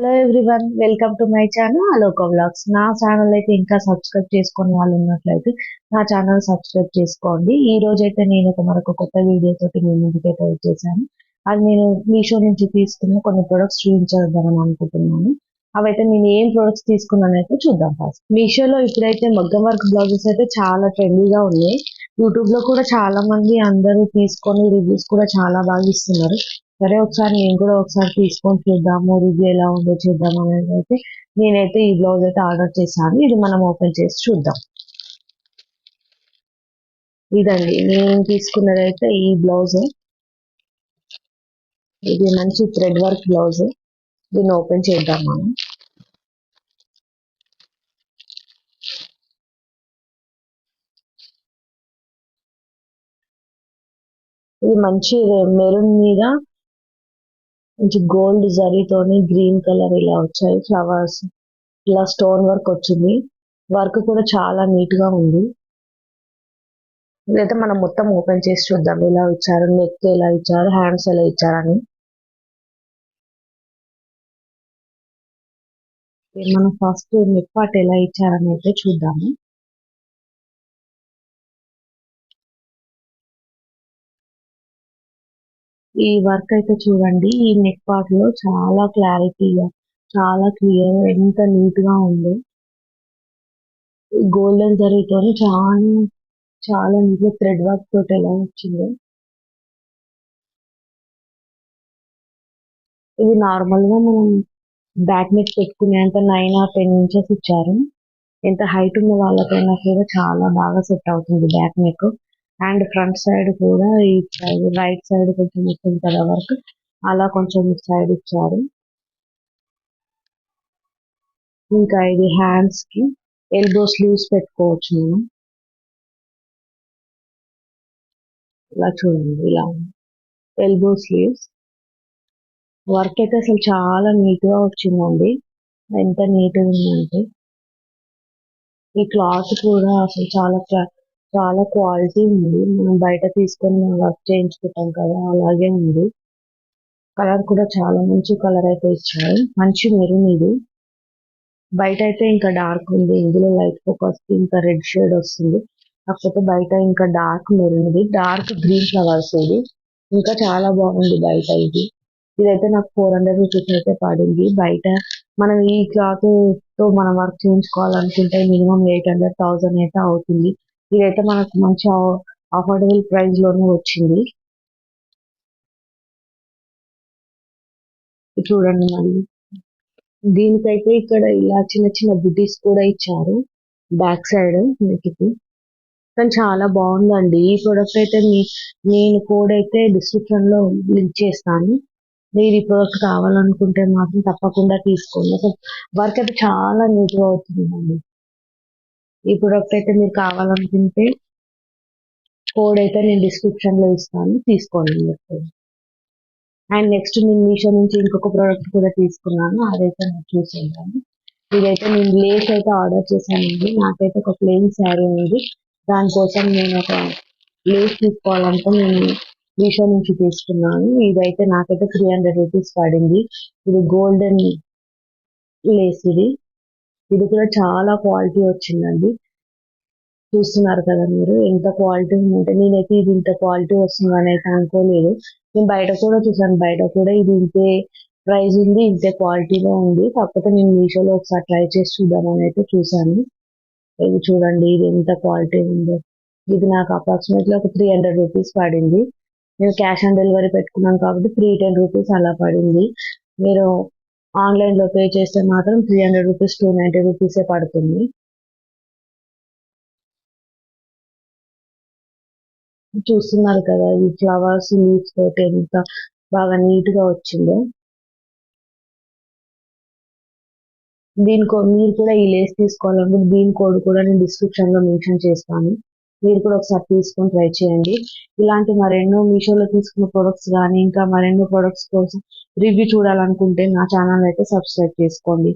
Hello everyone welcome to my channel Aloka vlogs నా channel అయితే ఇంకా సబ్స్క్రైబ్ చేసుకుని వాళ్ళు ఉన్నట్లయితే నా ఛానల్ సబ్స్క్రైబ్ చేసుకోండి. ఈ రోజు అయితే నేను ఒక మరొక కొత్త వీడియో తోటి మీ ముందుకైతే వచ్చేసాను. అది నేను మీషో నుంచి తీసుకున్న కొన్ని ప్రొడక్ట్స్ చూపించేద్దామని అనుకుంటున్నాను. అవైతే నేను ఏం ప్రొడక్ట్స్ తీసుకున్నానైతే చూద్దాం ఫస్ట్ మీషోలో ఇప్పుడైతే మగ్గం వర్క్ బ్లౌజెస్ అయితే చాలా ట్రెండీగా ఉన్నాయి. యూట్యూబ్లో కూడా చాలా మంది అందరూ తీసుకొని రివ్యూస్ కూడా చాలా బాగా ఇస్తున్నారు. సరే ఒకసారి నేను కూడా ఒకసారి తీసుకొని చూద్దాము రివ్యూ ఎలా ఉందో చూద్దాం అనేది అయితే నేనైతే ఈ బ్లౌజ్ అయితే ఆర్డర్ చేశాను. ఇది మనం ఓపెన్ చేసి చూద్దాం. ఇదండి నేను తీసుకున్నది అయితే ఈ బ్లౌజ్. ఇది మంచి థ్రెడ్ వర్క్ బ్లౌజ్. దీన్ని ఓపెన్ చేద్దాం మనం. ఇది మంచి మెరూన్ మీద మంచి గోల్డ్ జరీతోని గ్రీన్ కలర్ ఇలా వచ్చాయి. ఫ్లవర్స్ ఇలా స్టోన్ వర్క్ వచ్చింది. వర్క్ కూడా చాలా నీట్గా ఉంది. ఇదైతే మనం మొత్తం ఓపెన్ చేసి చూద్దాం. ఎలా ఇచ్చారు? నెక్ ఎలా ఇచ్చారు? హ్యాండ్స్ ఎలా ఇచ్చారని. మనం ఫస్ట్ నెక్ పార్ట్ ఎలా ఇచ్చారని అయితే చూద్దాము. ఈ వర్క్ అయితే చూడండి ఈ నెక్ పార్ట్లో చాలా క్లారిటీగా చాలా క్లియర్ ఎంత నీట్గా ఉంది. గోల్డెన్ జరీతో చాలా చాలా నీట్ థ్రెడ్ వర్క్ తోటి ఎలా వచ్చింది. ఇది నార్మల్గా మనం బ్యాక్ నెక్ పెట్టుకునేంత నైన్ ఆర్ టెన్ ఇంచెస్ ఇచ్చారు. ఎంత హైట్ ఉన్న వాళ్ళకైనా కూడా చాలా బాగా సెట్ అవుతుంది back neck and front side కూడా ఈ రైట్ సైడ్ కొంచెం వస్తుంది కదా వర్క్. అలా కొంచెం సైడ్ ఇచ్చారు. ఇంకా ఇది హ్యాండ్స్కి ఎల్బో స్లీవ్స్ పెట్టుకోవచ్చు మనం. ఇలా చూడండి ఇలా ఎల్బో స్లీవ్స్ వర్క్ అయితే అసలు చాలా నీట్గా వచ్చిందండి. ఎంత నీట్గా ఉందంటే. ఈ క్లాత్ కూడా అసలు చాలా చాలా క్వాలిటీ ఉంది. మనం బయట తీసుకొని మనం వర్క్ చేయించుకుంటాం కదా అలాగే ఉంది. కలర్ కూడా చాలా మంచి కలర్ అయితే ఇచ్చారు. మంచి మెరూన్ ఇది. బయట అయితే ఇంకా డార్క్ ఉంది. ఇందులో లైట్ ఫోకస్ ఇంకా రెడ్ షేడ్ వస్తుంది. కాకపోతే బయట ఇంకా డార్క్ మెరూన్ ఇది. డార్క్ గ్రీన్ ఫ్లవర్స్ ఇది. ఇంకా చాలా బాగుంది బయట ఇది. ఇదైతే నాకు ఫోర్ హండ్రెడ్ రూపీస్ అయితే పడింది. బయట మనం ఈ క్లాత్తో మనం వర్క్ చేయించుకోవాలనుకుంటే మినిమం ఎయిట్ హండ్రెడ్ థౌసండ్ అయితే అవుతుంది. ఇదైతే మనకు మంచి అఫోర్డబుల్ ప్రైస్లోనే వచ్చింది. చూడండి మళ్ళీ. దీనికైతే ఇక్కడ ఇలా చిన్న చిన్న బుటీస్ కూడా ఇచ్చారు. బ్యాక్ సైడ్ మీకు కానీ చాలా బాగుందండి. ఈ ప్రోడక్ట్ అయితే మీ నేను కోడ్ అయితే డిస్క్రిప్షన్లో లింక్ చేస్తాను. మీరు ఈ ప్రోడక్ట్ కావాలనుకుంటే మాత్రం తప్పకుండా తీసుకోండి. వర్క్ అయితే చాలా నీట్గా అవుతుందండి. ఈ ప్రోడక్ట్ అయితే మీరు కావాలనుకుంటే కోడ్ అయితే నేను డిస్క్రిప్షన్లో ఇస్తాను. తీసుకోండి మీరు అండ్ నెక్స్ట్ నేను మీషో నుంచి ఇంకొక ప్రోడక్ట్ కూడా తీసుకున్నాను. అదైతే నాకు చూసేద్దాము ఇదైతే నేను లేస్ అయితే ఆర్డర్ చేశానండి. నాకైతే ఒక ప్లెయిన్ శారీ ఉంది. దానికోసం నేను ఒక లేస్ తీసుకోవాలంటే నేను మీషో నుంచి తీసుకున్నాను. ఇదైతే నాకైతే త్రీ హండ్రెడ్ రూపీస్ పడింది. ఇది గోల్డెన్ లేస్ ఇది. ఇది కూడా చాలా క్వాలిటీ వచ్చిందండి. చూస్తున్నారు కదా మీరు ఎంత క్వాలిటీ ఉందంటే నేనైతే ఇది ఇంత క్వాలిటీ వస్తుందని అయితే అనుకోలేదు. నేను బయట కూడా చూసాను బయట కూడా ఇది ఇంతే ప్రైస్ ఉంది ఇంతే క్వాలిటీలో ఉంది. కాకపోతే నేను మీషోలో ఒకసారి ట్రై చేసి చూద్దామని అయితే చూసాను ఇది చూడండి ఇది ఎంత క్వాలిటీ ఉందో. ఇది నాకు అప్రాక్సిమేట్లీ ఒక త్రీ హండ్రెడ్ రూపీస్ పడింది. నేను క్యాష్ ఆన్ డెలివరీ పెట్టుకున్నాను కాబట్టి త్రీ టెన్ రూపీస్ అలా పడింది. మీరు ఆన్లైన్లో పే చేస్తే మాత్రం three hundred rupees two ninety రూపీసే పడుతుంది. చూస్తున్నారు కదా ఈ ఫ్లవర్స్ లీవ్స్ తోటి ఎంత బాగా నీట్గా వచ్చిందో దీనికో మీరు కూడా ఈ లేస్ తీసుకోవాలనుకుంటే దీని కోడ్ కూడా నేను డిస్క్రిప్షన్లో మెన్షన్ చేస్తాను. మీరు కూడా ఒకసారి తీసుకొని ట్రై చేయండి. ఇలాంటి మరెన్నో మీషోలో తీసుకున్న ప్రొడక్ట్స్ కానీ ఇంకా మరెన్నో ప్రొడక్ట్స్ కోసం రివ్యూ చూడాలనుకుంటే నా ఛానల్ అయితే సబ్స్క్రైబ్ చేసుకోండి.